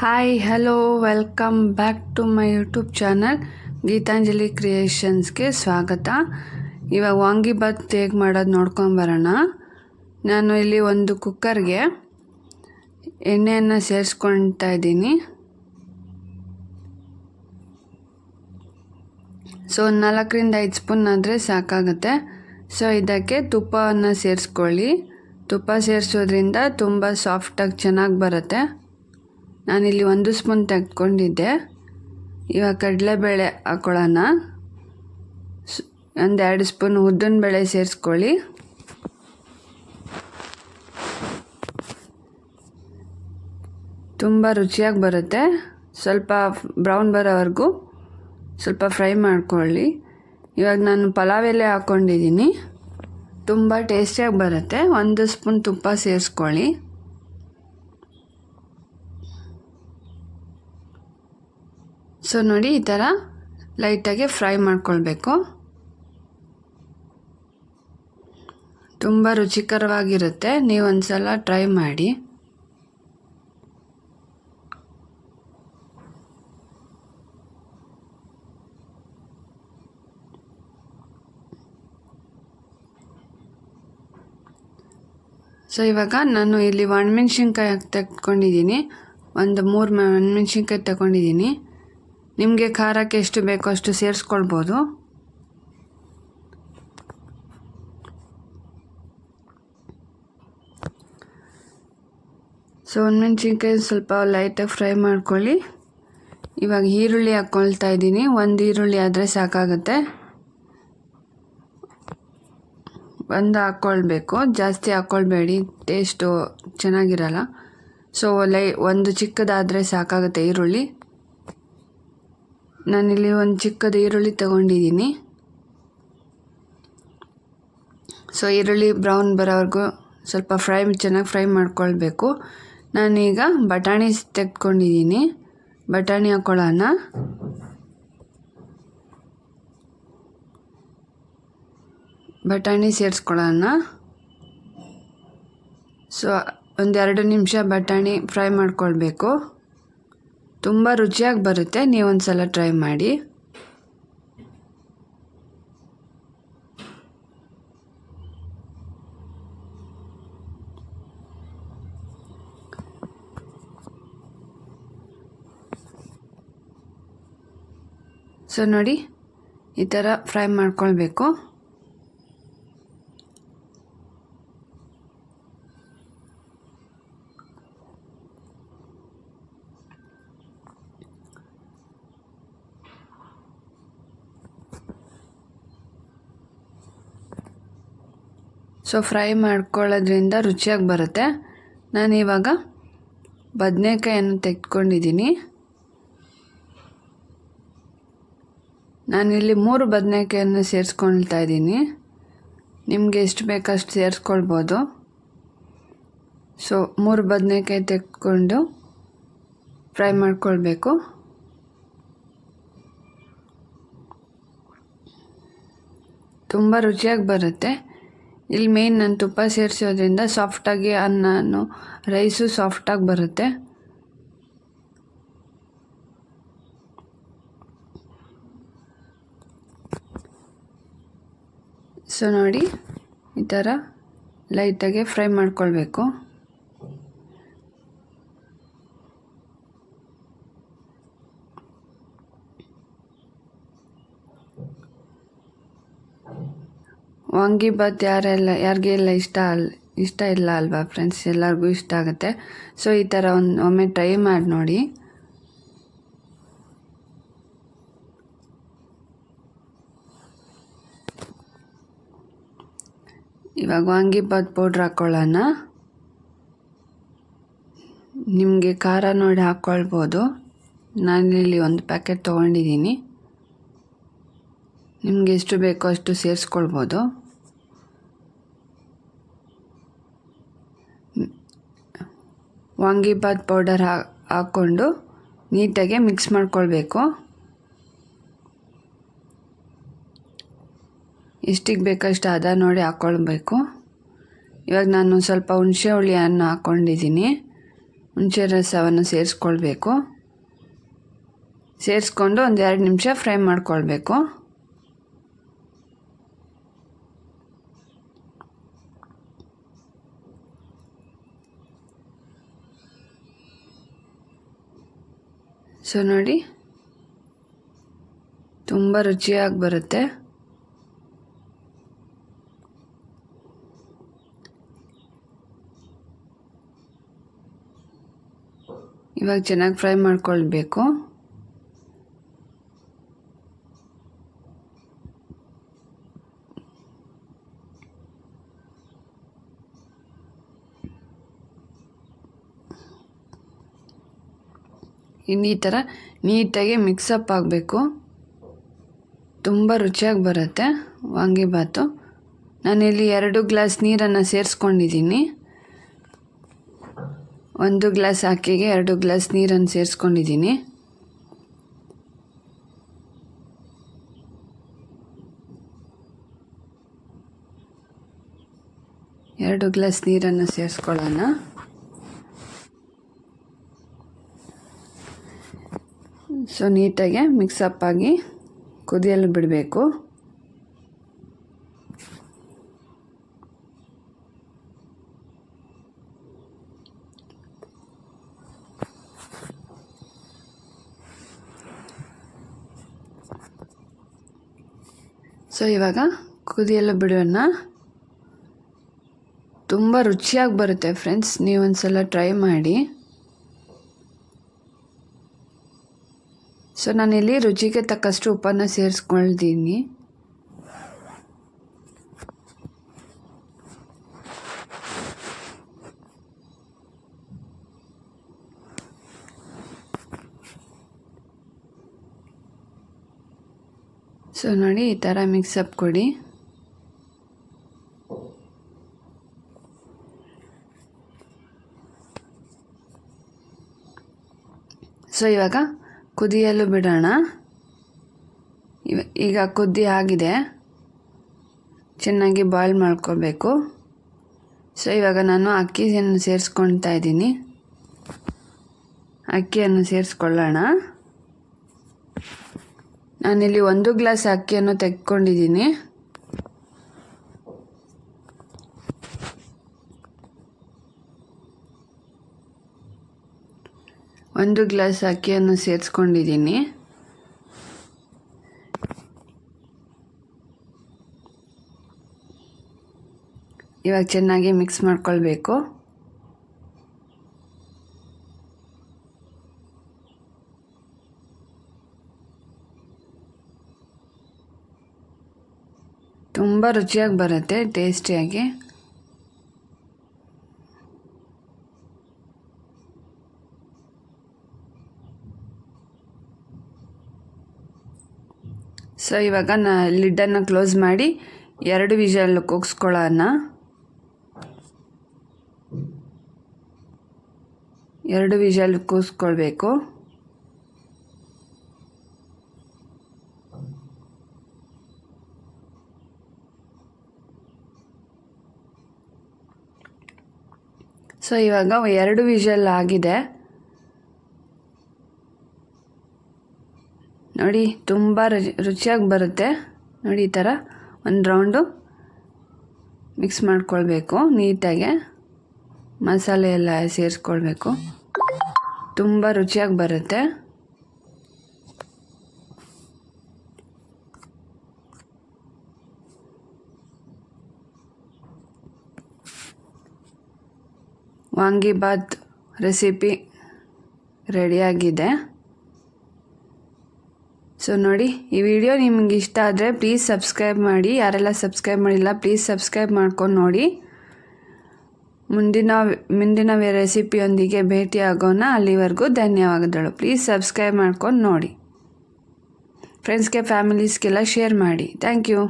Hi hello welcome back to my YouTube channel Geetanjali ಕ್ರಿಯೇಷನ್ಸ್ಗೆ ಸ್ವಾಗತ. ಇವಾಗ ವಾಂಗಿಬಾತ್ ಹೇಗೆ ಮಾಡೋದು ನೋಡ್ಕೊಂಬರೋಣ ನಾನು ಇಲ್ಲಿ ಒಂದು ಕುಕ್ಕರ್ಗೆ ಎಣ್ಣೆಯನ್ನು ಸೇರಿಸ್ಕೊಳ್ತಾ ಇದ್ದೀನಿ. ಸೊ ನಾಲ್ಕರಿಂದ ಐದು ಸ್ಪೂನ್ ಆದರೆ ಸಾಕಾಗುತ್ತೆ. ಸೊ ಇದಕ್ಕೆ ತುಪ್ಪವನ್ನು ಸೇರಿಸ್ಕೊಳ್ಳಿ. ತುಪ್ಪ ಸೇರಿಸೋದ್ರಿಂದ ತುಂಬ ಸಾಫ್ಟಾಗಿ ಚೆನ್ನಾಗಿ ಬರುತ್ತೆ. ನಾನಿಲ್ಲಿ ಒಂದು ಸ್ಪೂನ್ ತೆಗೆದುಕೊಂಡಿದ್ದೆ. ಇವಾಗ ಕಡಲೆಬೇಳೆ ಹಾಕೊಳ್ಳೋಣ. ಒಂದು ಎರಡು ಸ್ಪೂನ್ ಉದ್ದಿನ ಬೇಳೆ ಸೇರಿಸ್ಕೊಳ್ಳಿ. ತುಂಬ ರುಚಿಯಾಗಿ ಬರುತ್ತೆ. ಸ್ವಲ್ಪ ಬ್ರೌನ್ ಬರೋವರೆಗೂ ಸ್ವಲ್ಪ ಫ್ರೈ ಮಾಡ್ಕೊಳ್ಳಿ. ಇವಾಗ ನಾನು ಪಲಾವ್ ಎಲೆ ಹಾಕ್ಕೊಂಡಿದ್ದೀನಿ ತುಂಬ ಟೇಸ್ಟಿಯಾಗಿ ಬರುತ್ತೆ. ಒಂದು ಸ್ಪೂನ್ ತುಪ್ಪ ಸೇರಿಸ್ಕೊಳ್ಳಿ. ಸೊ ನೋಡಿ ಈ ಥರ ಲೈಟಾಗಿ ಫ್ರೈ ಮಾಡ್ಕೊಳ್ಬೇಕು. ತುಂಬ ರುಚಿಕರವಾಗಿರುತ್ತೆ. ನೀವು ಒಂದು ಸಲ ಟ್ರೈ ಮಾಡಿ. ಸೊ ಇವಾಗ ನಾನು ಇಲ್ಲಿ ಒಣಮೆಣ್ಸಿನ್ಕಾಯಿ ತೆಗೆದುಕೊಂಡಿದ್ದೀನಿ ಒಂದು ಮೂರು ಒಣಮೆಣ್ಸಿನ್ಕಾಯಿ ತಗೊಂಡಿದ್ದೀನಿ ನಿಮಗೆ ಖಾರಕ್ಕೆ ಎಷ್ಟು ಬೇಕೋ ಅಷ್ಟು ಸೇರಿಸ್ಕೊಳ್ಬೋದು. ಸೊ ಒಣಮೆಣ್ಸಿನ್ಕಾಯಿ ಸ್ವಲ್ಪ ಲೈಟಾಗಿ ಫ್ರೈ ಮಾಡ್ಕೊಳ್ಳಿ. ಇವಾಗ ಈರುಳ್ಳಿ ಹಾಕ್ಕೊಳ್ತಾ ಇದ್ದೀನಿ. ಒಂದು ಈರುಳ್ಳಿ ಆದರೆ ಸಾಕಾಗುತ್ತೆ. ಒಂದು ಹಾಕ್ಕೊಳ್ಬೇಕು. ಜಾಸ್ತಿ ಹಾಕ್ಕೊಳ್ಬೇಡಿ. ಟೇಸ್ಟು ಚೆನ್ನಾಗಿರಲ್ಲ. ಸೊ ಲೈ, ಒಂದು ಚಿಕ್ಕದಾದರೆ ಸಾಕಾಗುತ್ತೆ ಈರುಳ್ಳಿ. ನಾನಿಲ್ಲಿ ಒಂದು ಚಿಕ್ಕದ ಈರುಳ್ಳಿ ತಗೊಂಡಿದ್ದೀನಿ. ಸೊ ಈರುಳ್ಳಿ ಬ್ರೌನ್ ಬರೋವರೆಗೂ ಸ್ವಲ್ಪ ಫ್ರೈ ಚೆನ್ನಾಗಿ ಫ್ರೈ ಮಾಡ್ಕೊಳ್ಬೇಕು. ನಾನೀಗ ಬಟಾಣಿ ತೆಗೆದುಕೊಂಡಿದ್ದೀನಿ. ಬಟಾಣಿ ಹಾಕೊಳ್ಳೋಣ. ಬಟಾಣಿ ಸೇರಿಸ್ಕೊಳ್ಳೋಣ. ಸೊ ಒಂದೆರಡು ನಿಮಿಷ ಬಟಾಣಿ ಫ್ರೈ ಮಾಡ್ಕೊಳ್ಬೇಕು. ತುಂಬ ರುಚಿಯಾಗಿ ಬರುತ್ತೆ. ನೀವೊಂದು ಸಲ ಟ್ರೈ ಮಾಡಿ. ಸೊ ನೋಡಿ ಈ ಥರ ಫ್ರೈ ಮಾಡ್ಕೊಳ್ಬೇಕು. ಸೊ ಫ್ರೈ ಮಾಡ್ಕೊಳ್ಳೋದ್ರಿಂದ ರುಚಿಯಾಗಿ ಬರುತ್ತೆ. ನಾನು ಇವಾಗ ಬದನೆಕಾಯನ್ನು ತೆಗೆದುಕೊಂಡಿದ್ದೀನಿ ನಾನಿಲ್ಲಿ ಮೂರು ಬದನೆಕಾಯನ್ನು ಸೇರಿಸ್ಕೊಳ್ತಾ ಇದ್ದೀನಿ. ನಿಮಗೆ ಎಷ್ಟು ಬೇಕಷ್ಟು ಸೇರಿಸ್ಕೊಳ್ಬೋದು. ಸೊ ಮೂರು ಬದನೆಕಾಯಿ ತೆಗೆದುಕೊಂಡು ಫ್ರೈ ಮಾಡ್ಕೊಳ್ಬೇಕು. ತುಂಬ ರುಚಿಯಾಗಿ ಬರುತ್ತೆ. ಇಲ್ಲಿ ಮೇನ್ ನಾನು ತುಪ್ಪ ಸೇರಿಸೋದ್ರಿಂದ ಸಾಫ್ಟಾಗಿ ಅನ್ನನು ರೈಸು ಸಾಫ್ಟಾಗಿ ಬರುತ್ತೆ. ಸೊ ನೋಡಿ ಈ ಥರ ಲೈಟಾಗೆ ಫ್ರೈ ಮಾಡ್ಕೊಳ್ಬೇಕು. ವಾಂಗಿಬಾತ್ ಯಾರೆಲ್ಲ ಯಾರಿಗೆಲ್ಲ ಇಷ್ಟ ಅಲ್, ಇಷ್ಟ ಇಲ್ಲ ಅಲ್ವಾ ಫ್ರೆಂಡ್ಸ್ ಎಲ್ಲರಿಗೂ ಇಷ್ಟ ಆಗುತ್ತೆ. ಸೊ ಈ ಥರ ಒಂದು ಒಮ್ಮೆ ಟ್ರೈ ಮಾಡಿ ನೋಡಿ. ಇವಾಗ ವಾಂಗಿಬಾತ್ ಪೌಡ್ರ್ ಹಾಕ್ಕೊಳ್ಳೋಣ ನಿಮಗೆ ಖಾರ ನೋಡಿ ಹಾಕ್ಕೊಳ್ಬೋದು ನಾನಿಲ್ಲಿ ಒಂದು ಪ್ಯಾಕೆಟ್ ತೊಗೊಂಡಿದ್ದೀನಿ. ನಿಮಗೆ ಎಷ್ಟು ಬೇಕೋ ಅಷ್ಟು ಸೇರಿಸ್ಕೊಳ್ಬೋದು. ವಾಂಗಿಬಾತ್ ಪೌಡರ್ ಹಾಕ್ಕೊಂಡು ನೀಟಾಗಿ ಮಿಕ್ಸ್ ಮಾಡ್ಕೊಳ್ಬೇಕು. ಎಷ್ಟಿಗೆ ಬೇಕಷ್ಟು ಅದ ನೋಡಿ ಹಾಕ್ಕೊಳ್ಬೇಕು ಇವಾಗ ನಾನು ಸ್ವಲ್ಪ ಹುಣಸೆ ಹುಳಿಯನ್ನು ಹಾಕ್ಕೊಂಡಿದ್ದೀನಿ ಹುಣಸೆ ರಸವನ್ನು ಸೇರಿಸ್ಕೊಳ್ಬೇಕು. ಸೇರಿಸ್ಕೊಂಡು ಒಂದು ಎರಡು ನಿಮಿಷ ಫ್ರೈ ಮಾಡ್ಕೊಳ್ಬೇಕು. ಸೊ ನೋಡಿ. ತುಂಬ ರುಚಿಯಾಗಿ ಬರುತ್ತೆ. ಇವಾಗ ಚೆನ್ನಾಗಿ ಫ್ರೈ ಮಾಡ್ಕೊಳ್ಬೇಕು. ಈ ಥರ ನೀಟಾಗಿ ಮಿಕ್ಸಪ್ ಆಗಬೇಕು. ತುಂಬ ರುಚಿಯಾಗಿ ಬರುತ್ತೆ ವಾಂಗಿಬಾತು ನಾನಿಲ್ಲಿ ಎರಡು ಗ್ಲಾಸ್ ನೀರನ್ನು ಸೇರಿಸ್ಕೊಂಡಿದ್ದೀನಿ. ಒಂದು ಗ್ಲಾಸ್ ಅಕ್ಕಿಗೆ ಎರಡು ಗ್ಲಾಸ್ ನೀರನ್ನು ಸೇರಿಸ್ಕೊಂಡಿದ್ದೀನಿ. ಎರಡು ಗ್ಲಾಸ್ ನೀರನ್ನು ಸೇರಿಸ್ಕೊಳ್ಳೋಣ. ಸೊ ನೀಟಾಗಿ ಮಿಕ್ಸಪ್ ಆಗಿ ಕುದಿಯಲು ಬಿಡಬೇಕು ಸೊ ಇವಾಗ ಕುದಿಯಲು ಬಿಡೋಣ ತುಂಬ ರುಚಿಯಾಗಿ ಬರುತ್ತೆ ಫ್ರೆಂಡ್ಸ್ ನೀವು ಒಂದ್ಸಲ ಟ್ರೈ ಮಾಡಿ ಸೊ ನಾನಿಲ್ಲಿ ರುಚಿಗೆ ತಕ್ಕಷ್ಟು ಉಪ್ಪನ್ನು ಸೇರಿಸ್ಕೊಳ್ತೀನಿ. ಸೊ ನೋಡಿ ಈ ಥರ ಮಿಕ್ಸಪ್ ಕೊಡಿ. ಸೊ ಇವಾಗ ಕುದಿಯಲು ಬಿಡೋಣ. ಈಗ ಕುದ್ದಿ ಆಗಿದೆ. ಚೆನ್ನಾಗಿ ಬಾಯ್ಲ್ ಮಾಡ್ಕೋಬೇಕು. ಸೊ, ಇವಾಗ ನಾನು ಅಕ್ಕಿಯನ್ನು ಸೇರಿಸ್ಕೊಳ್ತಾ ಇದ್ದೀನಿ. ಅಕ್ಕಿಯನ್ನು ಸೇರಿಸ್ಕೊಳ್ಳೋಣ. ನಾನಿಲ್ಲಿ ಒಂದು ಗ್ಲಾಸ್ ಅಕ್ಕಿಯನ್ನು ತೆಗೆದುಕೊಂಡಿದ್ದೀನಿ ಒಂದು ಗ್ಲಾಸ್ ಅಕ್ಕಿಯನ್ನು ಸೇರಿಸ್ಕೊಂಡಿದ್ದೀನಿ. ಇವಾಗ ಚೆನ್ನಾಗಿ ಮಿಕ್ಸ್ ಮಾಡ್ಕೊಳ್ಬೇಕು. ತುಂಬ ರುಚಿಯಾಗಿ ಬರುತ್ತೆ ಟೇಸ್ಟಿಯಾಗಿ ಸೊ ಇವಾಗ ನಾ ಲಿಡ್ಡನ್ನು ಕ್ಲೋಸ್ ಮಾಡಿ ಎರಡು ವಿಷಲ್ ಕೂಗಿಸ್ಕೊಳ್ಳೋಣ. ಎರಡು ವಿಷಲ್ ಕೂಗಿಸ್ಕೊಳ್ಬೇಕು. ಸೊ ಇವಾಗ ಎರಡು ವಿಷಲ್ ಆಗಿದೆ. ನೋಡಿ, ತುಂಬ ರುಚಿ, ರುಚಿಯಾಗಿ ಬರುತ್ತೆ. ನೋಡಿ, ಈ ಥರ ಒಂದು ರೌಂಡು ಮಿಕ್ಸ್ ಮಾಡ್ಕೊಳ್ಬೇಕು ನೀಟಾಗೆ. ಮಸಾಲೆ ಎಲ್ಲ ಸೇರಿಸ್ಕೊಳ್ಬೇಕು. ತುಂಬ ರುಚಿಯಾಗಿ ಬರುತ್ತೆ. ವಾಂಗಿಬಾತ್ ರೆಸಿಪಿ ರೆಡಿಯಾಗಿದೆ ಸೊ ನೋಡಿ, ಈ ವಿಡಿಯೋ ನಿಮ್ಗೆ ಇಷ್ಟ ಆದರೆ ಪ್ಲೀಸ್ ಸಬ್ಸ್ಕ್ರೈಬ್ ಮಾಡಿ. ಯಾರೆಲ್ಲ ಸಬ್ಸ್ಕ್ರೈಬ್ ಮಾಡಿಲ್ಲ ಪ್ಲೀಸ್ ಸಬ್ಸ್ಕ್ರೈಬ್ ಮಾಡ್ಕೊಂಡು ನೋಡಿ. ಮುಂದಿನ ಮುಂದಿನ ರೆಸಿಪಿಯೊಂದಿಗೆ ಭೇಟಿ ಆಗೋಣ ಅಲ್ಲಿವರೆಗೂ ಧನ್ಯವಾದಗಳು. ಪ್ಲೀಸ್ ಸಬ್ಸ್ಕ್ರೈಬ್ ಮಾಡ್ಕೊಂಡು ನೋಡಿ. ಫ್ರೆಂಡ್ಸ್ಗೆ ಫ್ಯಾಮಿಲೀಸ್ಗೆಲ್ಲ ಶೇರ್ ಮಾಡಿ. Thank you